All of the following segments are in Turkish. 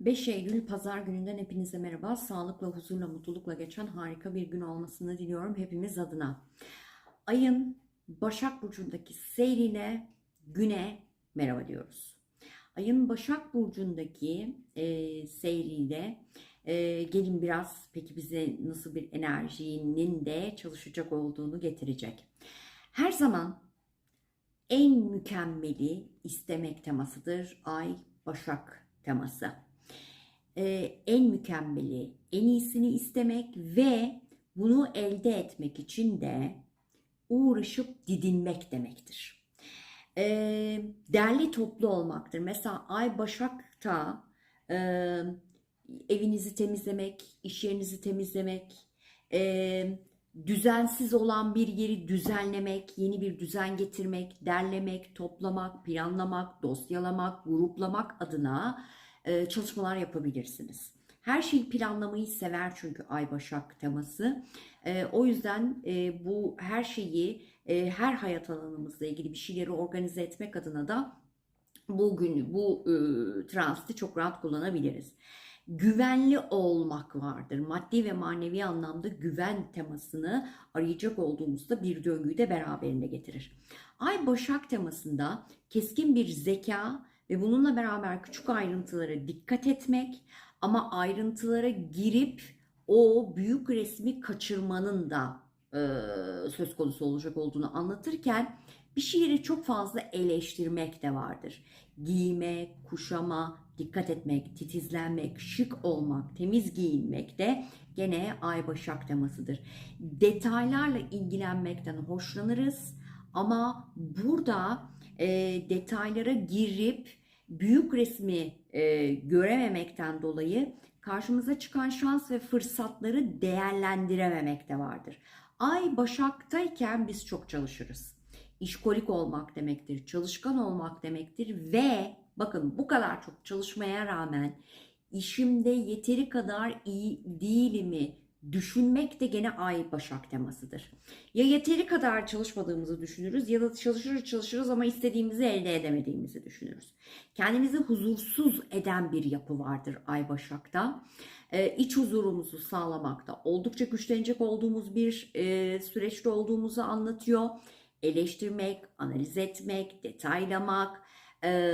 5 Eylül Pazar gününden hepinize merhaba. Sağlıkla, huzurla, mutlulukla geçen harika bir gün olmasını diliyorum hepimiz adına. Ayın Başak Burcu'ndaki seyrine, güne merhaba diyoruz. Ayın Başak Burcu'ndaki e, seyriyle e, gelin biraz peki bize nasıl bir enerjinin de çalışacak olduğunu getirecek. Her zaman en mükemmeli istemek temasıdır. Ay Başak teması. Ee, en mükemmeli, en iyisini istemek ve bunu elde etmek için de uğraşıp didinmek demektir. Ee, derli toplu olmaktır. Mesela Ay Başak'ta e, evinizi temizlemek, iş yerinizi temizlemek, e, düzensiz olan bir yeri düzenlemek, yeni bir düzen getirmek, derlemek, toplamak, planlamak, dosyalamak, gruplamak adına e, çalışmalar yapabilirsiniz. Her şeyi planlamayı sever çünkü Ay Başak teması. E, o yüzden e, bu her şeyi, her hayat alanımızla ilgili bir şeyleri organize etmek adına da bu günü, bu e, transiti çok rahat kullanabiliriz güvenli olmak vardır. Maddi ve manevi anlamda güven temasını arayacak olduğumuzda bir döngüyü de beraberinde getirir. Ay Başak temasında keskin bir zeka ve bununla beraber küçük ayrıntılara dikkat etmek ama ayrıntılara girip o büyük resmi kaçırmanın da e, söz konusu olacak olduğunu anlatırken bir şeyleri çok fazla eleştirmek de vardır. Giyme, kuşama, dikkat etmek, titizlenmek, şık olmak, temiz giyinmek de gene ay başak temasıdır. Detaylarla ilgilenmekten hoşlanırız ama burada e, detaylara girip büyük resmi e, görememekten dolayı karşımıza çıkan şans ve fırsatları değerlendirememek de vardır. Ay başaktayken biz çok çalışırız. İşkolik olmak demektir, çalışkan olmak demektir ve bakın bu kadar çok çalışmaya rağmen işimde yeteri kadar iyi değilimi düşünmek de gene ay başak temasıdır. Ya yeteri kadar çalışmadığımızı düşünürüz ya da çalışırız çalışırız ama istediğimizi elde edemediğimizi düşünürüz. Kendimizi huzursuz eden bir yapı vardır ay başakta. Ee, iç huzurumuzu sağlamakta oldukça güçlenecek olduğumuz bir e, süreçte olduğumuzu anlatıyor. Eleştirmek, analiz etmek, detaylamak, e,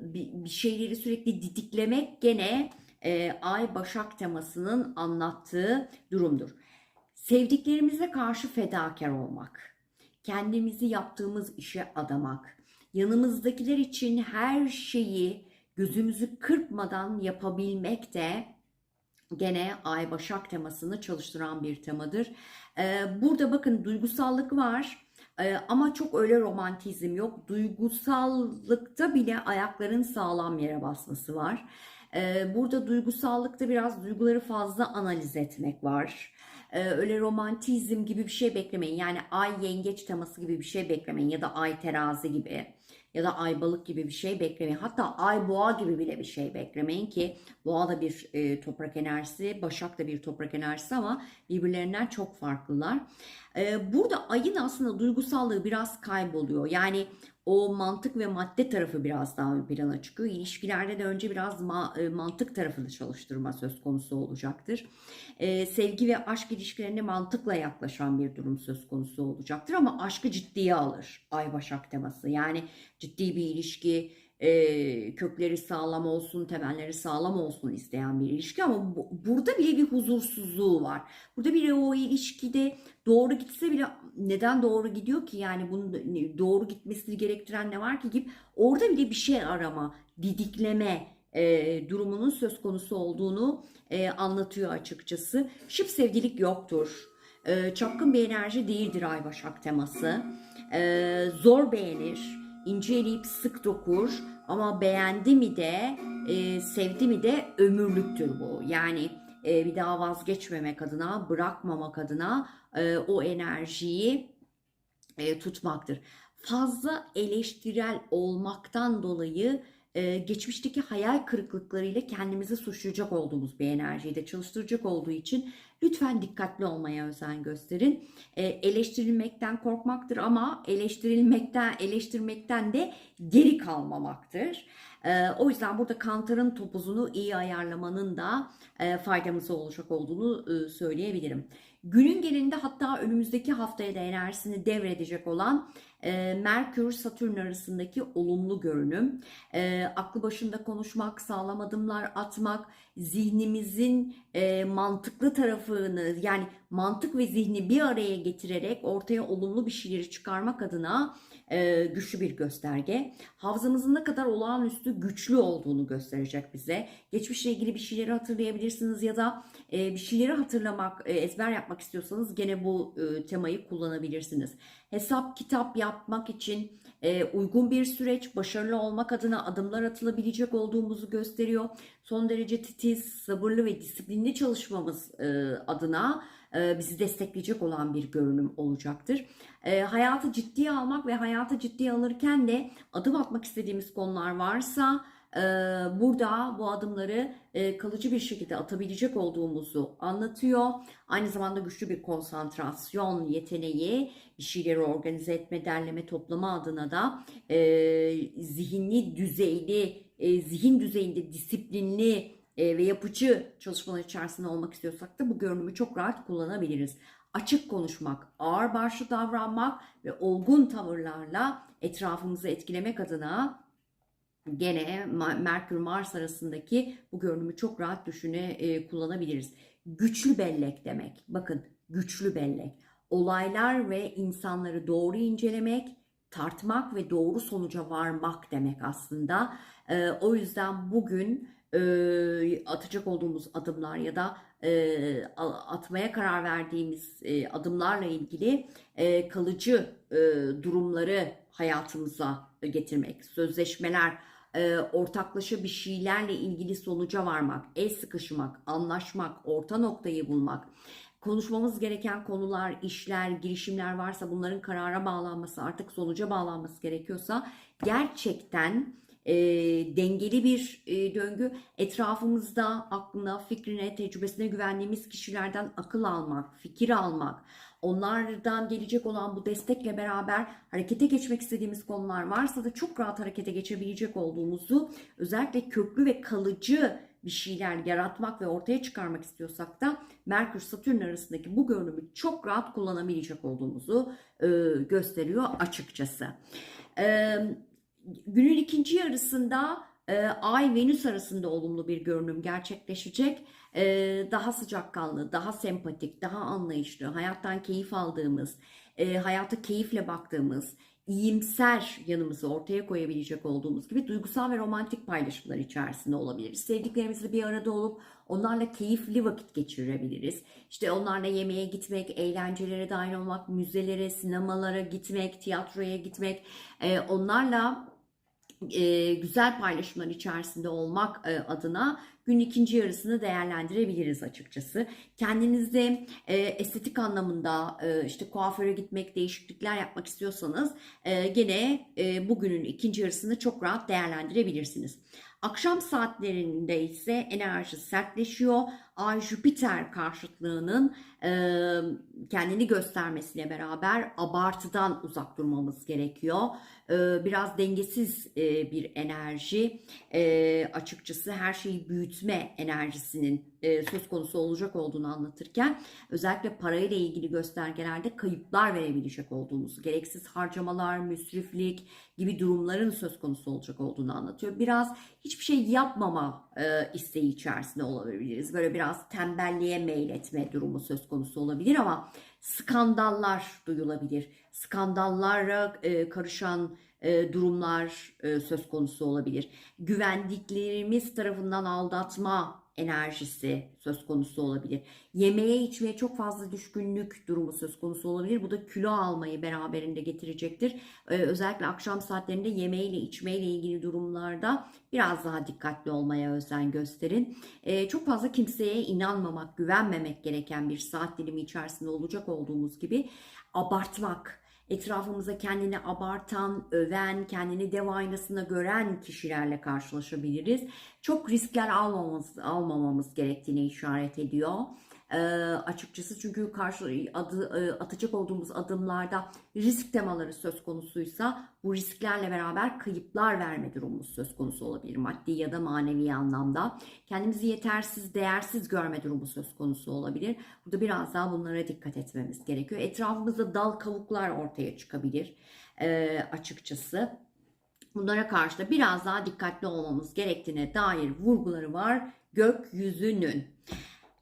bir, bir şeyleri sürekli didiklemek gene e, Ay Başak temasının anlattığı durumdur. Sevdiklerimize karşı fedakar olmak, kendimizi yaptığımız işe adamak, yanımızdakiler için her şeyi gözümüzü kırpmadan yapabilmek de gene Ay Başak temasını çalıştıran bir temadır. Ee, burada bakın duygusallık var. Ee, ama çok öyle romantizm yok. Duygusallıkta bile ayakların sağlam yere basması var. Ee, burada duygusallıkta biraz duyguları fazla analiz etmek var. Ee, öyle romantizm gibi bir şey beklemeyin. Yani ay yengeç teması gibi bir şey beklemeyin ya da ay terazi gibi ya da ay balık gibi bir şey beklemeyin. Hatta ay boğa gibi bile bir şey beklemeyin ki boğa da bir e, toprak enerjisi, başak da bir toprak enerjisi ama birbirlerinden çok farklılar. E, burada ayın aslında duygusallığı biraz kayboluyor. Yani o mantık ve madde tarafı biraz daha ön plana çıkıyor. İlişkilerde de önce biraz ma- e, mantık tarafını çalıştırma söz konusu olacaktır. E, sevgi ve aşk ilişkilerine mantıkla yaklaşan bir durum söz konusu olacaktır ama aşkı ciddiye alır Ay Başak teması. Yani ciddi bir ilişki, e, kökleri sağlam olsun, temelleri sağlam olsun isteyen bir ilişki ama bu, burada bile bir huzursuzluğu var. Burada bile o ilişkide doğru gitse bile neden doğru gidiyor ki yani bunun doğru gitmesini gerektiren ne var ki gibi orada bile bir şey arama, didikleme e, durumunun söz konusu olduğunu e, anlatıyor açıkçası. Şıp sevdilik yoktur. E, çapkın bir enerji değildir Ay Başak teması. E, zor beğenir, inceleyip sık dokur ama beğendi mi de e, sevdi mi de ömürlüktür bu. Yani e, bir daha vazgeçmemek adına, bırakmamak adına e, o enerjiyi e, tutmaktır. Fazla eleştirel olmaktan dolayı e, geçmişteki hayal kırıklıklarıyla kendimizi suçlayacak olduğumuz bir enerjiyi de çalıştıracak olduğu için lütfen dikkatli olmaya özen gösterin. E, eleştirilmekten korkmaktır ama eleştirilmekten eleştirmekten de geri kalmamaktır. E, o yüzden burada kantarın topuzunu iyi ayarlamanın da e, faydamıza olacak olduğunu e, söyleyebilirim. Günün genelinde hatta önümüzdeki haftaya da enerjisini devredecek olan e, Merkür Satürn arasındaki olumlu görünüm, e, aklı başında konuşmak, sağlam adımlar atmak, zihnimizin e, mantıklı tarafını yani mantık ve zihni bir araya getirerek ortaya olumlu bir şeyleri çıkarmak adına e, güçlü bir gösterge. Hafızamızın ne kadar olağanüstü güçlü olduğunu gösterecek bize. Geçmişle ilgili bir şeyleri hatırlayabilirsiniz ya da e, bir şeyleri hatırlamak, ezber yapmak istiyorsanız gene bu temayı kullanabilirsiniz. Hesap kitap yapmak için e, uygun bir süreç, başarılı olmak adına adımlar atılabilecek olduğumuzu gösteriyor. Son derece titiz, sabırlı ve disiplinli çalışmamız e, adına e, bizi destekleyecek olan bir görünüm olacaktır. E, hayatı ciddiye almak ve hayatı ciddiye alırken de adım atmak istediğimiz konular varsa burada bu adımları kalıcı bir şekilde atabilecek olduğumuzu anlatıyor. Aynı zamanda güçlü bir konsantrasyon yeteneği, bir şeyleri organize etme, derleme, toplama adına da zihinli düzeyli, zihin düzeyinde disiplinli ve yapıcı çalışmalar içerisinde olmak istiyorsak da bu görünümü çok rahat kullanabiliriz. Açık konuşmak, ağır başlı davranmak ve olgun tavırlarla etrafımızı etkilemek adına gene Merkür Mars arasındaki bu görünümü çok rahat düşüne e, kullanabiliriz. Güçlü bellek demek. Bakın güçlü bellek. Olaylar ve insanları doğru incelemek, tartmak ve doğru sonuca varmak demek aslında. E, o yüzden bugün e, atacak olduğumuz adımlar ya da e, atmaya karar verdiğimiz e, adımlarla ilgili e, kalıcı e, durumları hayatımıza getirmek, sözleşmeler, e, ortaklaşa bir şeylerle ilgili sonuca varmak, el sıkışmak, anlaşmak, orta noktayı bulmak, konuşmamız gereken konular, işler, girişimler varsa bunların karara bağlanması, artık sonuca bağlanması gerekiyorsa gerçekten e, dengeli bir e, döngü. Etrafımızda aklına, fikrine, tecrübesine güvendiğimiz kişilerden akıl almak, fikir almak, onlardan gelecek olan bu destekle beraber harekete geçmek istediğimiz konular varsa da çok rahat harekete geçebilecek olduğumuzu özellikle köklü ve kalıcı bir şeyler yaratmak ve ortaya çıkarmak istiyorsak da Merkür Satürn arasındaki bu görünümü çok rahat kullanabilecek olduğumuzu e, gösteriyor açıkçası. E, günün ikinci yarısında e, Ay Venüs arasında olumlu bir görünüm gerçekleşecek. Daha sıcakkanlı, daha sempatik, daha anlayışlı, hayattan keyif aldığımız, hayata keyifle baktığımız, iyimser yanımızı ortaya koyabilecek olduğumuz gibi duygusal ve romantik paylaşımlar içerisinde olabiliriz. Sevdiklerimizle bir arada olup onlarla keyifli vakit geçirebiliriz. İşte onlarla yemeğe gitmek, eğlencelere dahil olmak, müzelere, sinemalara gitmek, tiyatroya gitmek, onlarla güzel paylaşımlar içerisinde olmak adına gün ikinci yarısını değerlendirebiliriz açıkçası. Kendinizde e, estetik anlamında e, işte kuaföre gitmek, değişiklikler yapmak istiyorsanız e, gene e, bugünün ikinci yarısını çok rahat değerlendirebilirsiniz. Akşam saatlerinde ise enerji sertleşiyor. Ay Jüpiter karşıtlığının e, kendini göstermesiyle beraber abartıdan uzak durmamız gerekiyor. E, biraz dengesiz e, bir enerji. E, açıkçası her şeyi büyütme enerjisinin e, söz konusu olacak olduğunu anlatırken özellikle parayla ilgili göstergelerde kayıplar verebilecek olduğumuzu, gereksiz harcamalar, müsriflik gibi durumların söz konusu olacak olduğunu anlatıyor. Biraz hiçbir şey yapmama e, isteği içerisinde olabiliriz. Böyle biraz tembelliğe meyletme durumu söz konusu olabilir ama skandallar duyulabilir. Skandallara e, karışan e, durumlar e, söz konusu olabilir. Güvendiklerimiz tarafından aldatma enerjisi söz konusu olabilir. Yemeğe içmeye çok fazla düşkünlük durumu söz konusu olabilir. Bu da kilo almayı beraberinde getirecektir. Ee, özellikle akşam saatlerinde yemeğiyle içmeyle ilgili durumlarda biraz daha dikkatli olmaya özen gösterin. Ee, çok fazla kimseye inanmamak, güvenmemek gereken bir saat dilimi içerisinde olacak olduğumuz gibi abartmak, Etrafımıza kendini abartan, öven, kendini dev aynasında gören kişilerle karşılaşabiliriz. Çok riskler almamamız, almamamız gerektiğini işaret ediyor. Ee, açıkçası çünkü karşı adı, e, atacak olduğumuz adımlarda risk temaları söz konusuysa bu risklerle beraber kayıplar verme durumumuz söz konusu olabilir maddi ya da manevi anlamda. Kendimizi yetersiz, değersiz görme durumu söz konusu olabilir. Burada biraz daha bunlara dikkat etmemiz gerekiyor. Etrafımızda dal kavuklar ortaya çıkabilir ee, açıkçası. Bunlara karşı da biraz daha dikkatli olmamız gerektiğine dair vurguları var gökyüzünün.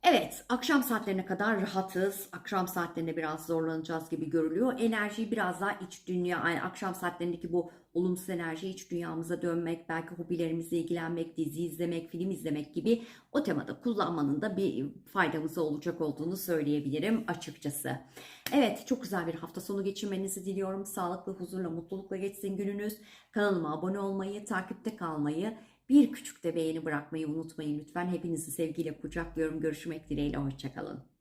Evet, akşam saatlerine kadar rahatız. Akşam saatlerinde biraz zorlanacağız gibi görülüyor. Enerjiyi biraz daha iç dünya, yani akşam saatlerindeki bu olumsuz enerji iç dünyamıza dönmek, belki hobilerimizle ilgilenmek, dizi izlemek, film izlemek gibi o temada kullanmanın da bir faydamıza olacak olduğunu söyleyebilirim açıkçası. Evet, çok güzel bir hafta sonu geçirmenizi diliyorum. Sağlıklı, huzurla, mutlulukla geçsin gününüz. Kanalıma abone olmayı, takipte kalmayı, bir küçük de beğeni bırakmayı unutmayın lütfen. Hepinizi sevgiyle kucaklıyorum. Görüşmek dileğiyle. Hoşçakalın.